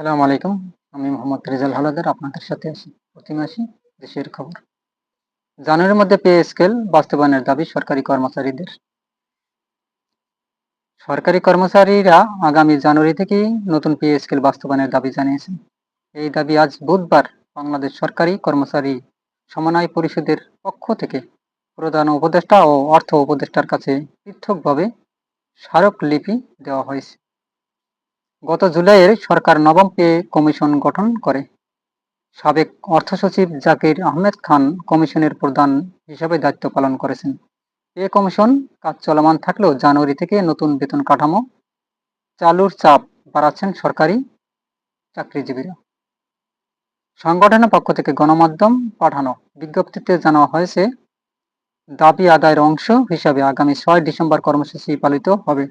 সালাম আলাইকুম। আমি মোহাম্মদ রেজাল হালাদার, আপনাদের সাথে আছি। প্রতি মাসে দেশের খবর। জানুয়ারির মধ্যে পে স্কেল বাস্তবায়নের দাবি সরকারি কর্মচারীদের। সরকারি কর্মচারীরা আগামী জানুয়ারি থেকেই নতুন পে স্কেল বাস্তবায়নের দাবি জানিয়েছেন। এই দাবি আজ বুধবার বাংলাদেশ সরকারি কর্মচারী সমন্বয় পরিষদের পক্ষ থেকে প্রধান উপদেষ্টা ও অর্থ উপদেষ্টার কাছে পৃথকভাবে স্মারকলিপি দেওয়া হয়েছে। গত জুলাইয়ের সরকার নবম পে কমিশন গঠন করে। সাবেক অর্থ সচিব জাকির আহমেদ খান কমিশনের প্রধান হিসাবে দায়িত্ব পালন করেছেন। পে কমিশন কাজ চলমান থাকলেও জানুয়ারি থেকে নতুন বেতন কাঠামো চালুর চাপ বাড়াচ্ছেন সরকারি চাকরিজীবীরা। সংগঠনের পক্ষ থেকে গণমাধ্যম পাঠানো বিজ্ঞপ্তিতে জানানো হয়েছে, দাবি আদায়ের অংশ হিসাবে আগামী ছয় ডিসেম্বর কর্মসূচি পালিত হবে।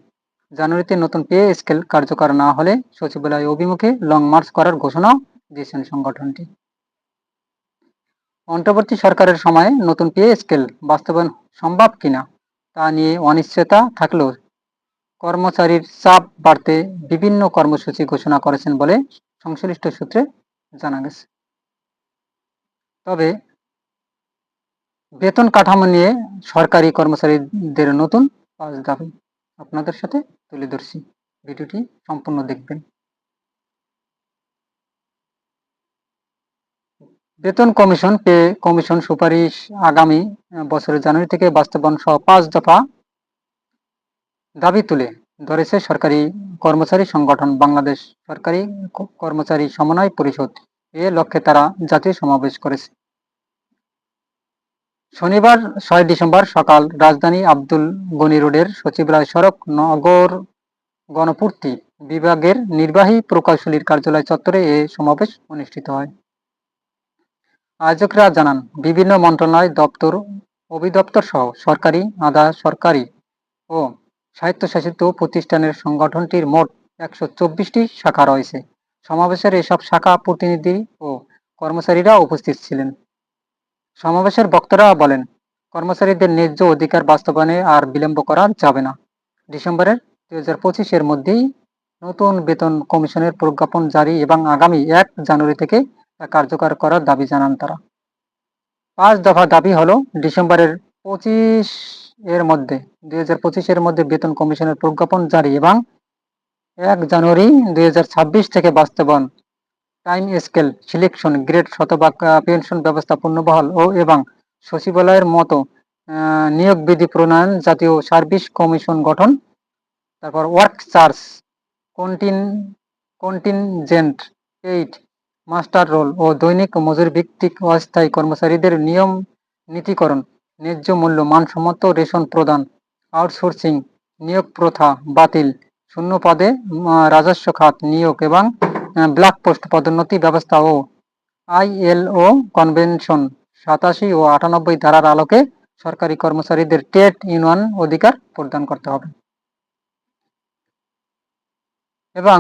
জানুয়ারিতে নতুন পে স্কেল কার্যকর না হলে সচিবালয় অভিমুখে লং মার্চ করার ঘোষণা দিয়েছেন সংগঠনটি। অন্তর্বর্তী সরকারের সময়ে নতুন পে স্কেল বাস্তবায়ন সম্ভব কিনা তা নিয়ে অনিশ্চয়তা থাকলেও কর্মচারীর চাপ বাড়তে বিভিন্ন কর্মসূচি ঘোষণা করেছেন বলে সংশ্লিষ্ট সূত্রে জানা গেছে। তবে বেতন কাঠামো নিয়ে সরকারি কর্মচারীদের নতুন পাঁচ দাবি। আপনাদের সাথে তুলে ধরছি। ভিডিওটি সম্পূর্ণ দেখবেন। বেতন কমিশন পে কমিশন সুপারিশ আগামী বছরের জানুয়ারি থেকে বাস্তবায়ন সহ পাঁচ দফা দাবি তুলে ধরেছে সরকারি কর্মচারী সংগঠন বাংলাদেশ সরকারি কর্মচারী সমন্বয় পরিষদ। এ লক্ষ্যে তারা জাতীয় সমাবেশ করেছে। শনিবার, ছয় ডিসেম্বর সকাল রাজধানী আব্দুল গনি রোডের সচিবালয় সড়ক নগর গণপূর্তি বিভাগের নির্বাহী প্রকৌশলীর কার্যালয় চত্বরে এ সমাবেশ অনুষ্ঠিত হয়। আয়োজকরা জানান, বিভিন্ন মন্ত্রণালয় দপ্তর অভিদপ্তর সহ সরকারি, আধা সরকারি ও স্বায়ত্তশাসিত প্রতিষ্ঠানের সংগঠনটির মোট একশো চব্বিশটি শাখা রয়েছে। সমাবেশের এসব শাখা প্রতিনিধি ও কর্মচারীরা উপস্থিত ছিলেন। সমাবেশের বক্তারা বলেন, কর্মচারীদের ন্যায্য অধিকার বাস্তবায়নে আর বিলম্ব করা যাবে না। ডিসেম্বরের দুই হাজার পঁচিশের মধ্যেই নতুন বেতন কমিশনের প্রজ্ঞাপন জারি এবং আগামী এক জানুয়ারি থেকে কার্যকর করার দাবি জানান তারা। পাঁচ দফা দাবি হলো, ডিসেম্বরের পঁচিশ এর মধ্যে, দুই হাজার পঁচিশের মধ্যে বেতন কমিশনের প্রজ্ঞাপন জারি এবং এক জানুয়ারি দুই হাজার ছাব্বিশ থেকে বাস্তবায়ন টাইম স্কেল, সিলেকশন, গ্রেড, শতভাগ পেনশন ব্যবস্থা পূর্ণবহাল ও এবং সচিবালয়ের মতো নিয়োগ বিধি প্রণয়ন জাতীয় সার্ভিস কমিশন গঠন। তারপর ওয়ার্ক চার্জ, কন্টিন, কন্টিনজেন্ট, এইট, মাস্টার রোল ও দৈনিক মজুরি ভিত্তিক অস্থায়ী কর্মচারীদের নিয়ম নীতিকরণ, ন্যায্য মূল্য মানসম্মত রেশন প্রদান, আউটসোর্সিং, নিয়োগ প্রথা বাতিল, শূন্য পদে রাজস্ব খাত নিয়োগ এবং ব্ল্যাক পোস্ট পদোন্নতি ব্যবস্থা ও আইএলও কনভেনশন সাতাশি ও আটানব্বই ধারার আলোকে সরকারি কর্মচারীদের ট্রেড ইউনিয়ন অধিকার প্রদান করতে হবে। এবং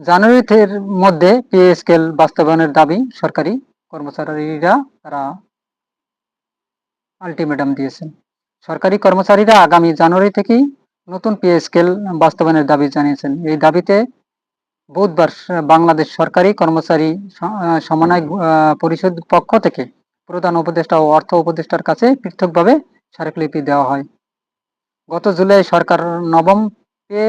জানুয়ারির মধ্যে পে স্কেল বাস্তবায়নের দাবি সরকারি কর্মচারীরা, তারা আলটিমেটাম দিয়েছেন। সরকারি কর্মচারীরা আগামী জানুয়ারি থেকেই নতুন পে স্কেল বাস্তবায়নের দাবি জানিয়েছেন। এই দাবিতে বুধবার বাংলাদেশ সরকারি কর্মচারী সমন্বয় পরিষদ পক্ষ থেকে প্রধান উপদেষ্টা ও অর্থ উপদেষ্টার কাছে পৃথকভাবে স্মারকলিপি দেওয়া হয়। গত জুলাই সরকার নবম পে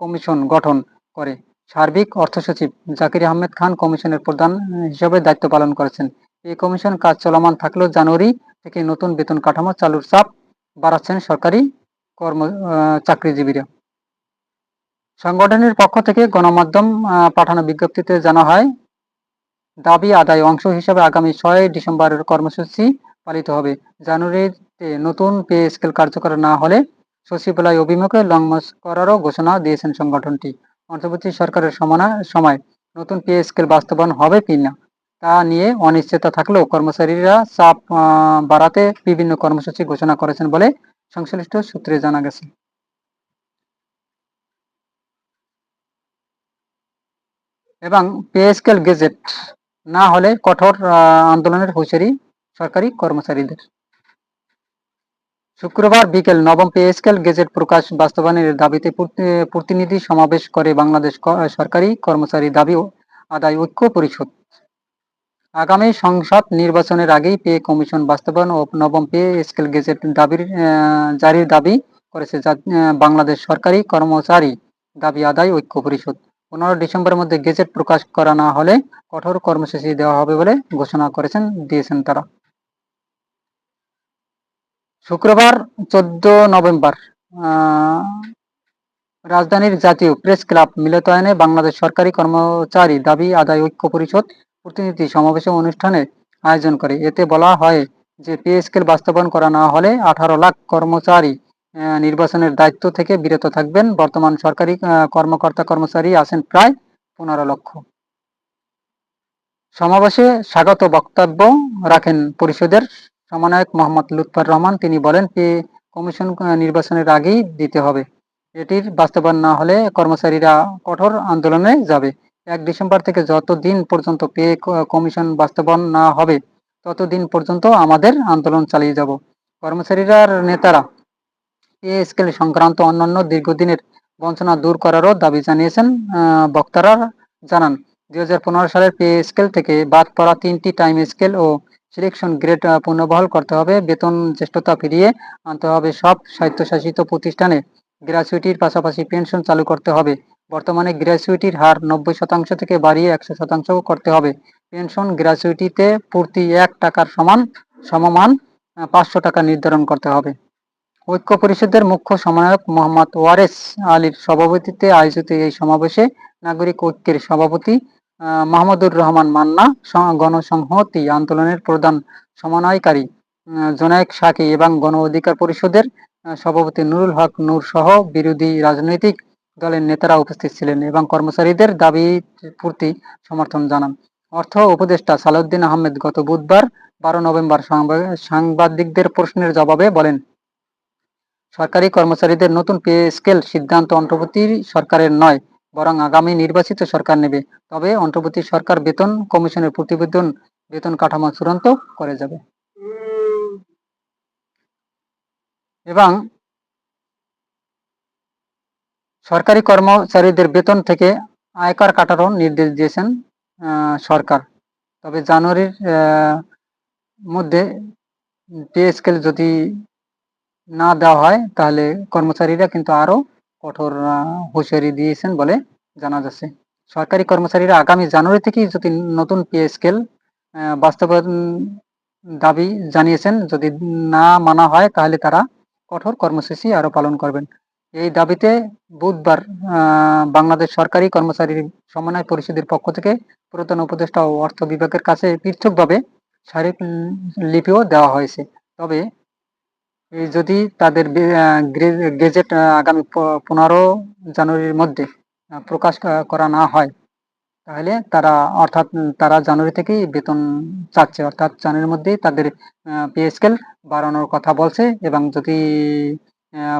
কমিশন গঠন করে। সার্বিক অর্থ সচিব জাকির আহমেদ খান কমিশনের প্রধান হিসেবে দায়িত্ব পালন করেছেন। এই কমিশন কাজ চলমান থাকলেও জানুয়ারি থেকে নতুন বেতন কাঠামো চালুর চাপ বাড়াচ্ছেন সরকারি কর্ম চাকরিজীবীরা। সংগঠনের পক্ষ থেকে গণমাধ্যম পাঠানো বিজ্ঞপ্তিতে জানা হয়, দাবি আদায় অংশ হিসাবে আগামী ছয় ডিসেম্বরের কর্মসূচি পালিত হবে। জানুয়ারিতে নতুন পে স্কেল কার্যকর না হলে সচিবালয় অভিমুখে লং মার্চ করারও ঘোষণা দিয়েছেন সংগঠনটি। অন্তর্বর্তী সরকারের সমানা সময় নতুন পে স্কেল বাস্তবায়ন হবে কি না, তা নিয়ে অনিশ্চয়তা থাকলেও কর্মচারীরা চাপ বাড়াতে বিভিন্ন কর্মসূচি ঘোষণা করেছেন বলে সংশ্লিষ্ট সূত্রে জানা গেছে। এবং পে স্কেল গেজেট না হলে কঠোর আন্দোলনের হুঁশিয়ারি সরকারি কর্মচারীদের। শুক্রবার বিকেল নবম পে স্কেল গেজেট প্রকাশ বাস্তবায়নের দাবিতে প্রতিনিধি সমাবেশ করে বাংলাদেশ সরকারি কর্মচারী দাবি আদায় ঐক্য পরিষদ। আগামী সংসদ নির্বাচনের আগেই পে কমিশন বাস্তবায়ন ও নবম পে স্কেল গেজেট দাবির জারির দাবি করেছে বাংলাদেশ সরকারি কর্মচারী দাবি আদায় ঐক্য পরিষদ। পনেরো ডিসেম্বরের মধ্যে গেজেট প্রকাশ করা না হলে কঠোর কর্মসূচি দেওয়া হবে বলে ঘোষণা করেছেন, দিয়েছেন তারা। শুক্রবার চোদ্দ নভেম্বর রাজধানীর জাতীয় প্রেস ক্লাব মিলতায়নে বাংলাদেশ সরকারি কর্মচারী দাবি, আদায় ঐক্য পরিষদ প্রতিনিধি সমাবেশ অনুষ্ঠানে আয়োজন করে। এতে বলা হয় যে, পে স্কেল বাস্তবায়ন করা না হলে আঠারো লাখ কর্মচারী নির্বাচনের দায়িত্ব থেকে বিরত থাকবেন। বর্তমান সরকারি কর্মকর্তা কর্মচারী আছেন প্রায় পনেরো লক্ষ। সমাবেশে স্বাগত বক্তব্য রাখেন পরিষদের সমন্বয়ক মোহাম্মদ লুৎফর রহমান। তিনি বলেন, পে কমিশন নির্বাচনের আগেই দিতে হবে। এটির বাস্তবায়ন না হলে কর্মচারীরা কঠোর আন্দোলনে যাবে। এক ডিসেম্বর থেকে যত দিন পর্যন্ত পে কমিশন বাস্তবায়ন না হবে ততদিন পর্যন্ত আমাদের আন্দোলন চালিয়ে যাব। কর্মচারীরা নেতারা পে স্কেল সংক্রান্ত অন্যান্য দীর্ঘদিনের বঞ্চনা দূর করারও দাবি জানিয়েছেন বক্তারা জানান দু হাজার পনেরো সালের পে স্কেল থেকে বাদ পড়া তিনটি টাইম স্কেল ও সিলেকশন গ্রেড পুনর্বহাল করতে হবে, বেতন জ্যেষ্ঠতা ফিরিয়ে আনতে হবে, সব স্বায়ত্তশাসিত প্রতিষ্ঠানে গ্র্যাচুইটির পাশাপাশি পেনশন চালু করতে হবে, বর্তমানে গ্র্যাচুইটির হার নব্বই শতাংশ থেকে বাড়িয়ে একশো শতাংশ করতে হবে, পেনশন গ্র্যাচুইটিতে প্রতি এক টাকার সমান সমমান পাঁচশো টাকা নির্ধারণ করতে হবে। ঐক্য পরিষদের মুখ্য সমন্বয়ক মোহাম্মদ ওয়ারেস আলীর সভাপতিত্বে আয়োজিত এই সমাবেশে নাগরিক ঐক্যের সভাপতি মাহমুদুর রহমান মান্না গণসংহতি আন্দোলনের প্রধান সমন্বয়কারী জোনায়েক সাকি এবং গণ অধিকার পরিষদের সভাপতি নুরুল হক নূর সহ বিরোধী রাজনৈতিক দলের নেতারা উপস্থিত ছিলেন এবং কর্মচারীদের দাবি পূর্তি সমর্থন জানান। অর্থ উপদেষ্টা সালাউদ্দিন আহমেদ গত বুধবার বারো নভেম্বর সাংবাদিকদের প্রশ্নের জবাবে বলেন সরকারি কর্মচারীদের নতুন পে স্কেল সিদ্ধান্ত অন্তর্বর্তী সরকারের নয়, বরং আগামী নির্বাচিত সরকার নেবে। তবে অন্তর্বর্তী সরকার বেতন কমিশনের প্রতিবেদন, বেতন কাঠামো চূড়ান্ত করে যাবে। এবং সরকারি কর্মচারীদের বেতন থেকে আয়কর কাটারও নির্দেশ দিয়েছেন সরকার। তবে জানুয়ারির মধ্যে পে স্কেল যদি না দেওয়া হয়, তাহলে কর্মচারীরা কিন্তু আরও কঠোর হুঁশিয়ারি দিয়েছেন বলে জানা যাচ্ছে। সরকারি কর্মচারীরা আগামী জানুয়ারি থেকেই যদি নতুন পে স্কেল বাস্তবায়ন দাবি জানিয়েছেন, যদি না মানা হয়, তাহলে তারা কঠোর কর্মসূচি আরও পালন করবেন। এই দাবিতে বুধবার বাংলাদেশ সরকারি কর্মচারী সমন্বয় পরিষদের পক্ষ থেকে প্রধান উপদেষ্টা ও অর্থ বিভাগের কাছে পৃথকভাবে শারীরিক লিপিও দেওয়া হয়েছে। তবে যদি তাদের গেজেট আগামী পনেরো জানুয়ারির মধ্যে প্রকাশ করা না হয়, তাহলে তারা, অর্থাৎ তারা জানুয়ারি থেকেই বেতন চাচ্ছে। অর্থাৎ জানুয়ারির মধ্যেই তাদের পে স্কেল বাড়ানোর কথা বলছে এবং যদি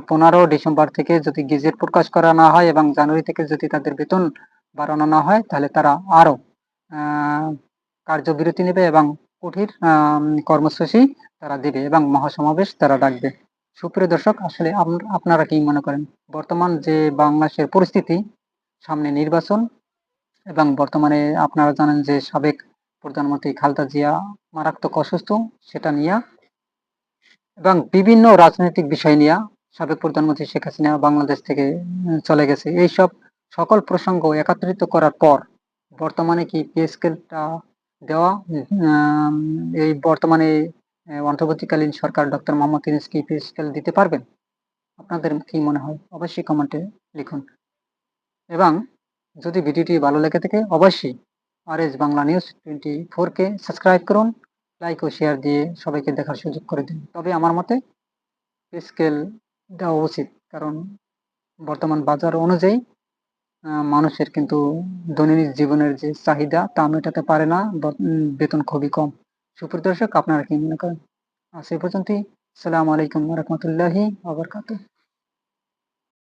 পনেরো ডিসেম্বর থেকে যদি গেজেট প্রকাশ করা না হয় এবং জানুয়ারি থেকে যদি তাদের বেতন বাড়ানো না হয়, তাহলে তারা আরও কার্যবিরতি নেবে এবং কঠিন কর্মসূচি তারা দেবে এবং মহাসমাবেশ তারা ডাকবে। সুপ্রিয় দর্শক, আসলে আপনারা কি মনে করেন? বর্তমান যে বাংলাদেশের পরিস্থিতি, সামনে নির্বাচন এবং বর্তমানে আপনারা জানেন যে সাবেক প্রধানমন্ত্রী খালেদা জিয়া মারাত্মক অসুস্থ, সেটা নিয়ে এবং বিভিন্ন রাজনৈতিক বিষয় নিয়ে সাবেক প্রধানমন্ত্রী শেখ হাসিনা বাংলাদেশ থেকে চলে গেছে। এইসব সকল প্রসঙ্গ একত্রিত করার পর বর্তমানে কি পে স্কেলটা দেওয়া এই বর্তমানে অন্তর্বর্তীকালীন সরকার ডক্টর মোহাম্মদ ইউনূস কি পে দিতে পারবেন? আপনাদের কি মনে হয়? অবশ্যই কমেন্টে লিখুন। এবং যদি ভিডিওটি ভালো লেগে থাকে, অবশ্যই R S Bangla news twenty ফোরকে সাবস্ক্রাইব করুন লাইক ও শেয়ার দিয়ে সবাইকে দেখার সুযোগ করে দিন। তবে আমার মতে স্কেল দেওয়া উচিত, কারণ বর্তমান বাজার অনুযায়ী মানুষের কিন্তু দৈনন্দিন জীবনের যে চাহিদা, তা মেটাতে পারে না বেতন খুবই কম। সুপ্রিয় দর্শক, আপনারা কি মনে করেন? আজ এই পর্যন্তই। সালাম আলাইকুম রহমতুল্লাহি আবরকাতুহ